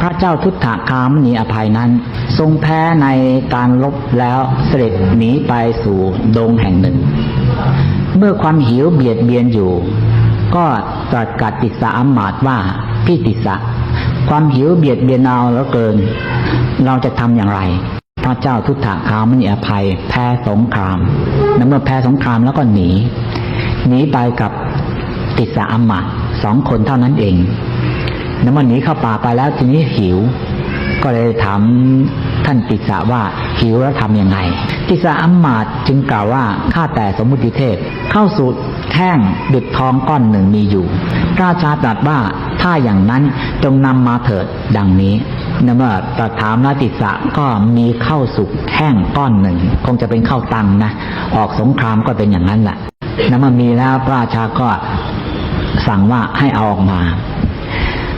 พระเจ้าทุตถคามณีอภัยนั้น ทรงแพ้ในการลบแล้วเสด็จหนีไปสู่ดงแห่งหนึ่ง เมื่อความหิวเบียดเบียนอยู่ ก็ตรัสกับติสาอมาตว่าพี่ติสะความหิวเบียดเบียนเราแล้วเกิน เราจะทำอย่างไร พระเจ้าทุตถคามณีอภัย แพ้สงครามและเมื่อแพ้สงครามแล้วก็หนีหนีไปกับติสาอมาตสองคนเท่านั้นเอง แล้วมันหนีเข้าป่าไปแล้วทีนี้หิว ก็เลยถามท่านติสาว่าหิวแล้วทำยังไง ติสาอัมมาตจึงกล่าวว่าข้าแต่สมมุติเทพเข้าสู่แท่งดุดทองก้อนหนึ่งมีอยู่ ราชาตรัสว่าถ้าอย่างนั้นจงนำมาเถิดดังนี้นเมื่อตรัสถามนาติสะก็มีเข้าสุกแห้งก้อนหนึ่ง คงจะเป็นข้าวตังนะ ออกสงครามก็เป็นอย่างนั้นแหละแล้วมันมีแล้วพระราชาก็สั่งว่าให้เอาออกมา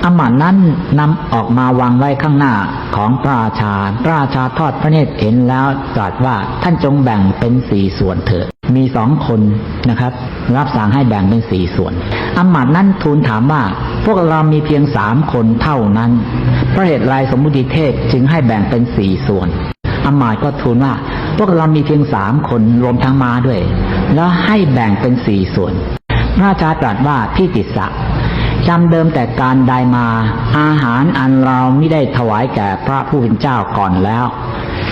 อมาตย์นั้นนำออกมาวางไว้ข้างหน้าของพระราชา พระราชาทอดพระเนตรเห็นแล้วตรัสว่าท่านจงแบ่งเป็นสี่ส่วนเถิดมีสองคนนะครับ รับสั่งให้แบ่งเป็นสี่ส่วนอมาตย์นั้นทูลถามว่า พวกเรามีเพียงสามคนเท่านั้นพระเหตุไรสมมุติเทพจึงให้แบ่งเป็นสี่ส่วนอมาตย์ก็ทูลว่า พวกเรามีเพียงสามคนรวมทั้งมาด้วย แล้วให้แบ่งเป็นสี่ส่วนพระราชาตรัสว่าพี่ติสะ จำเดิมแต่การใดมา อาหารอันเราไม่ได้ถวายแก่พระผู้เป็นเจ้าก่อนแล้ว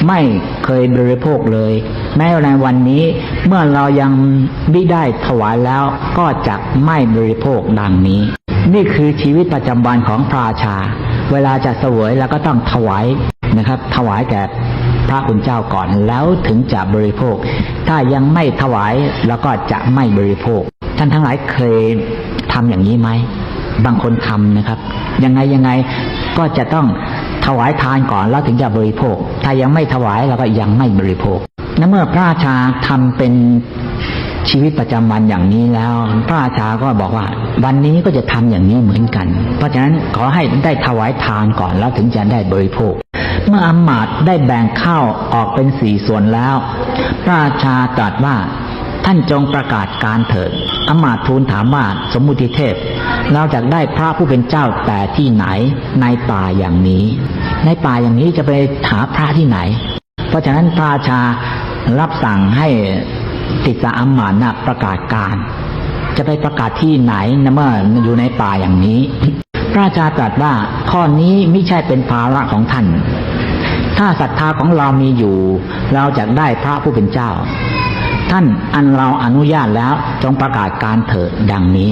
ไม่เคยบริโภคเลย แม้ในวันนี้เมื่อเรายังไม่ได้ถวายแล้วก็จะไม่บริโภคดังนี้ นี่คือชีวิตประจำวันของพระราชา เวลาจะเสวยแล้วก็ต้องถวายนะครับ ถวายแก่พระคุณเจ้าก่อนแล้วถึงจะบริโภค ถ้ายังไม่ถวายแล้วก็จะไม่บริโภค ท่านทั้งหลายเคยทำอย่างนี้ไหม บางคนทำนะครับ ยังไงยังไงก็จะต้องถวายทานก่อนแล้วถึงจะบริโภค ถ้ายังไม่ถวายเราก็ยังไม่บริโภคและเมื่อพระราชาทำเป็นชีวิตประจำวันอย่างนี้แล้ว พระราชาก็บอกว่า วันนี้ก็จะทำอย่างนี้เหมือนกัน เพราะฉะนั้นขอให้ได้ถวายทานก่อนแล้วถึงจะได้บริโภค เมื่ออมาตย์ได้แบ่งข้าวออกเป็นสี่ส่วนแล้ว พระราชาตรัสว่าท่านจงประกาศการเถิดอมาตย์ทูลถามว่าสมมุติเทพ เราจะได้พระผู้เป็นเจ้าแต่ที่ไหนในป่าอย่างนี้ ในป่าอย่างนี้จะไปหาพระที่ไหน เพราะฉะนั้นพระราชารับสั่งให้ติสาอัมมานะประกาศการ จะไปประกาศที่ไหนนะเมื่ออยู่ในป่าอย่างนี้ พระราชาตรัสว่าข้อนี้ไม่ใช่เป็นภาระของท่าน ถ้าศรัทธาของเรามีอยู่ เราจะได้พระผู้เป็นเจ้า ท่านอันเราอนุญาตแล้วจงประกาศการเถิดดังนี้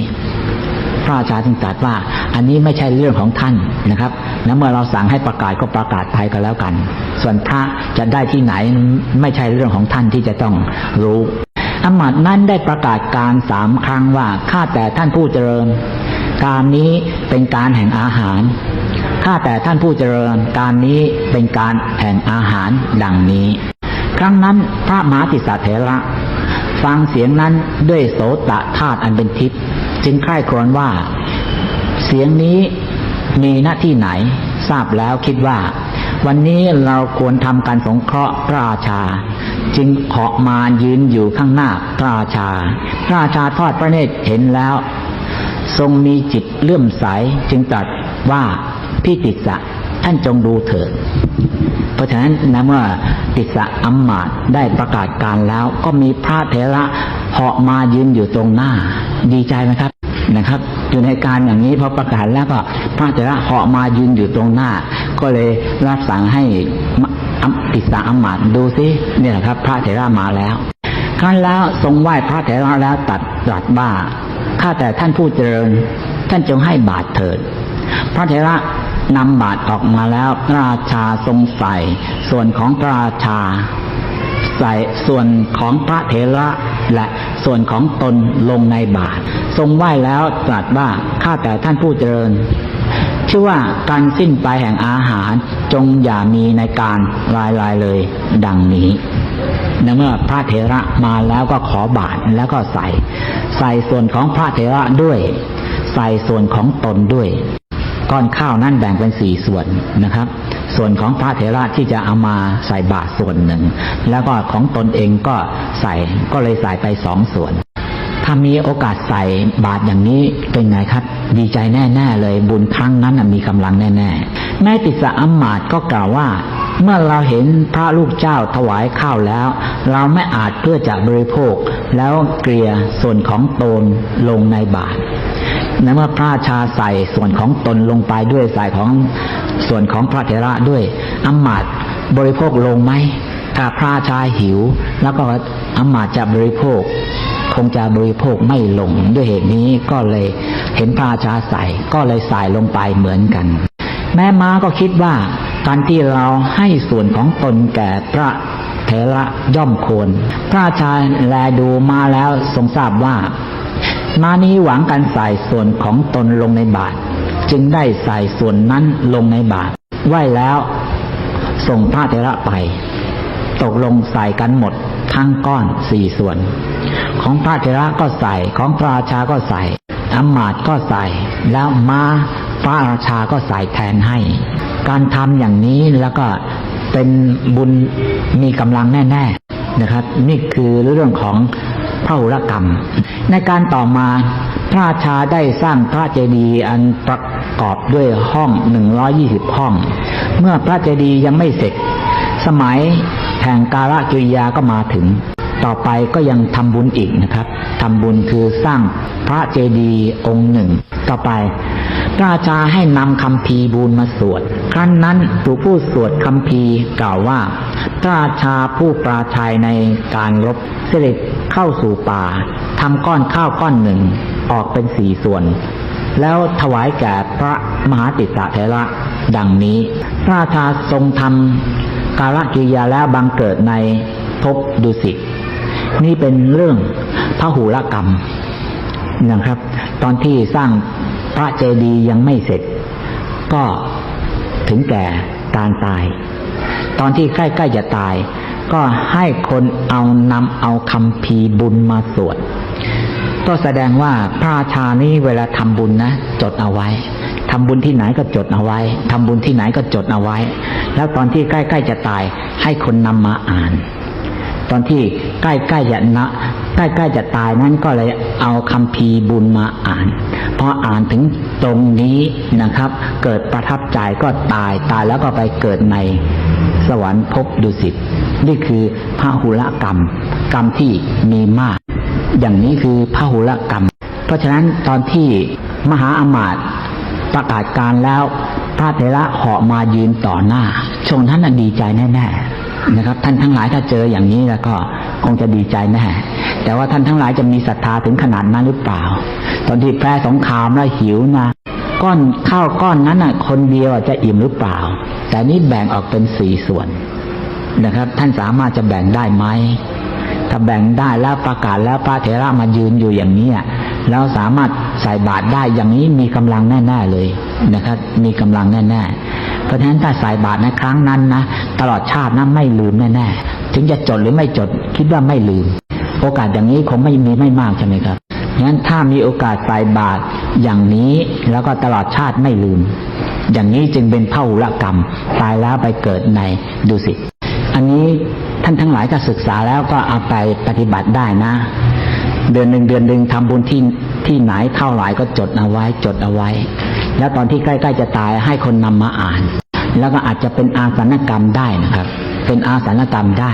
พระราชาจึงตรัสว่า อันนี้ไม่ใช่เรื่องของท่านนะครับและเมื่อเราสั่งให้ประกาศก็ประกาศไปก็แล้วกัน ส่วนพระจะได้ที่ไหนไม่ใช่เรื่องของท่านที่จะต้องรู้อำมาตย์นั้นได้ประกาศการสามครั้งว่าข้าแต่ท่านผู้เจริญ การนี้เป็นการแห่งอาหารข้าแต่ท่านผู้เจริญ การนี้เป็นการแห่งอาหารดังนี้ ครั้งนั้นพระมหาติสเถระ ฟังเสียงนั้นด้วยโสตธาตุอันเป็นทิพย์ จึงใคร่ครวญว่า เสียงนี้มีหน้าที่ไหน ทราบแล้วคิดว่า วันนี้เราควรทำการสงเคราะห์พระราชา จึงเหาะมายืนอยู่ข้างหน้าพระราชา พระราชาทอดพระเนตรเห็นแล้ว ทรงมีจิตเลื่อมใสจึงตรัสว่าพี่ติสสะท่านจงดูเถิดเพราะฉะนั้นนะเมื่อติสสะอัมมาตได้ประกาศการแล้ว ก็มีพระเถระเหาะมายืนอยู่ตรงหน้า ดีใจไหมครับ นะครับอยู่ในการอย่างนี้พอประกาศแล้วก็พระเถระเหาะมายืนอยู่ตรงหน้า ก็เลยรับสั่งให้ติสสะอัมมาตดูซิเนี่ยแหละครับ พระเถระมาแล้วครั้นแล้วทรงไหว้พระเถระแล้วตัดตรัสว่าข้าแต่ท่านผู้เจริญ ท่านจงให้บาตรเถิด พระเถระนำบาตรออกมาแล้วพระราชาทรงใส่ ส่วนของพระราชา ใส่ส่วนของพระเถระและส่วนของตนลงในบาตร ทรงไหว้แล้วตรัสว่าข้าแต่ท่านผู้เจริญ ชื่อว่าการสิ้นไปแห่งอาหารจงอย่ามีในการลายลายเลย ดังนี้ในเมื่อพระเถระมาแล้วก็ขอบาตรแล้วก็ใส่ ใส่ส่วนของพระเถระด้วย ใส่ส่วนของตนด้วย ก้อนข้าวนั้นแบ่งเป็นสี่ส่วนนะครับ ส่วนของพระเถระที่จะเอามาใส่บาตรส่วนหนึ่ง แล้วก็ของตนเองก็ใส่ก็เลยใส่ไปสองส่วน ถ้ามีโอกาสใส่บาตรอย่างนี้เป็นไงครับ ดีใจแน่ๆเลย บุญครั้งนั้นมีกำลังแน่ๆแม่ติสะอัมมาตก็กล่าวว่า เมื่อเราเห็นพระลูกเจ้าถวายข้าวแล้ว เราไม่อาจเพื่อจะบริโภค แล้วเกลี่ยส่วนของตนลงในบาตรในเมื่อพระราชาใส่ส่วนของตนลงไปด้วยใส่ของส่วนของพระเถระด้วยอัมมาตบริโภคลงไหมถ้าพระราชาหิว แล้วก็อัมมาตจะบริโภค คงจะบริโภคไม่ลงด้วยเหตุนี้ก็เลยเห็นพระราชาใส่ก็เลยใส่ลงไปเหมือนกัน แม่ม้าก็คิดว่าการที่เราให้ส่วนของตนแก่พระเถระย่อมควรพระราชาแลดูมาแล้วทรงทราบว่า มานี้หวังการใส่ส่วนของตนลงในบาตรจึงได้ใส่ส่วนนั้นลงในบาตรไหวแล้วส่งพระเถระไป ตกลงใส่กันหมด ทั้งก้อนสี่ส่วน ของพระเถระก็ใส่ของพระราชาก็ใส่อมาตก็ใส่ แล้วมาพระราชาก็ใส่แทนให้ การทำอย่างนี้แล้วก็เป็นบุญมีกำลังแน่ ๆนะครับ นี่คือเรื่องของพระหุรกรรม ในการต่อมาพระราชาได้สร้างพระเจดีย์อันประกอบด้วยห้องหนึ่งร้อยี่สิบห้อง เมื่อพระเจดีย์ยังไม่เสร็จ สมัย ห่งกาลกิริยาก็มาถึง ต่อไปก็ยังทำบุญอีกนะครับทำบุญคือสร้างพระเจดีย์องค์หนึ่ง ต่อไปพระราชาให้นำคำพีบูญมาสวด ครั้นนั้นผู้ผู้สวดคำพีกล่าวว่าพระราชาผู้ปราชัยในการรบเสด็จเข้าสู่ป่าทำก้อนข้าวก้อนหนึ่งออกเป็นสี่ส่วน แล้วถวายแก่พระมหาติสสะเถระดังนี้ พระราชาทรงทำ กาลกิริยาแล้วบังเกิดในภพดุสิตนี่เป็นเรื่องพระหูรกรรมนะครับ ตอนที่สร้างพระเจดีย์ยังไม่เสร็จ ก็ถึงแก่การตาย ตอนที่ใกล้ๆจะตาย ก็ให้คนเอานำเอาคำพีบุญมาสวดก็แสดงว่าพระชานี่เวลาทำบุญนะ จดเอาไว้ ทำบุญที่ไหนก็จดเอาไว้ทำบุญที่ไหนก็จดเอาไว้ แล้วตอนที่ใกล้ๆจะตายให้คนนำมาอ่าน ตอนที่ใกล้ๆจะนะใกล้ๆจะตายนั้นก็เลยเอาคำพีบุญมาอ่านพออ่านถึงตรงนี้นะครับ เกิดประทับใจก็ตายตายแล้วก็ไปเกิดในสวรรค์ภพดุสิตนี่คือพระหุลกรรม กรรมที่มีมาก อย่างนี้คือพระหุลกรรม เพราะฉะนั้นตอนที่มหาอมาตย์ ประกาศการแล้วพระเถระเหาะมายืนต่อหน้า ชงนั้นดีใจแน่ๆนะครับ ท่านทั้งหลายถ้าเจออย่างนี้แล้วก็คงจะดีใจแน่แต่ว่าท่านทั้งหลายจะมีศรัทธาถึงขนาดนั้นหรือเปล่า ตอนที่แพ้สงครามแล้วหิวนะก้อนข้าวก้อนนั้นน่ะ คนเดียวจะอิ่มหรือเปล่า แต่นี่แบ่งออกเป็นสี่ส่วนนะครับ ท่านสามารถจะแบ่งได้ไหมถ้าแบ่งได้แล้วประกาศแล้วพระเถระมายืนอยู่อย่างนี้ แล้วสามารถใส่บาตรได้อย่างนี้มีกำลังแน่ๆเลยนะครับ มีกำลังแน่ๆเพราะฉะนั้นถ้าใส่บาตรในครั้งนั้นนะตลอดชาตินั้นไม่ลืมแน่ๆถึงจะจดหรือไม่จดคิดว่าไม่ลืม โอกาสอย่างนี้คงไม่มีไม่มากใช่ไหมครับงั้นถ้ามีโอกาสใส่บาตรอย่างนี้แล้วก็ตลอดชาติไม่ลืม อย่างนี้จึงเป็นพระอุรกรรม ตายแล้วไปเกิดในดุสิตอันนี้ท่านทั้งหลายถ้าศึกษาแล้วก็เอาไปปฏิบัติได้นะ เดือนหนึ่งเดือนหนึ่งทำบุญที่ที่ไหนเท่าไหร่ก็จดเอาไว้จดเอาไว้ แล้วตอนที่ใกล้ๆจะตายให้คนนำมาอ่าน แล้วก็อาจจะเป็นอาสนกรรมได้นะครับ เป็นอาสนกรรมได้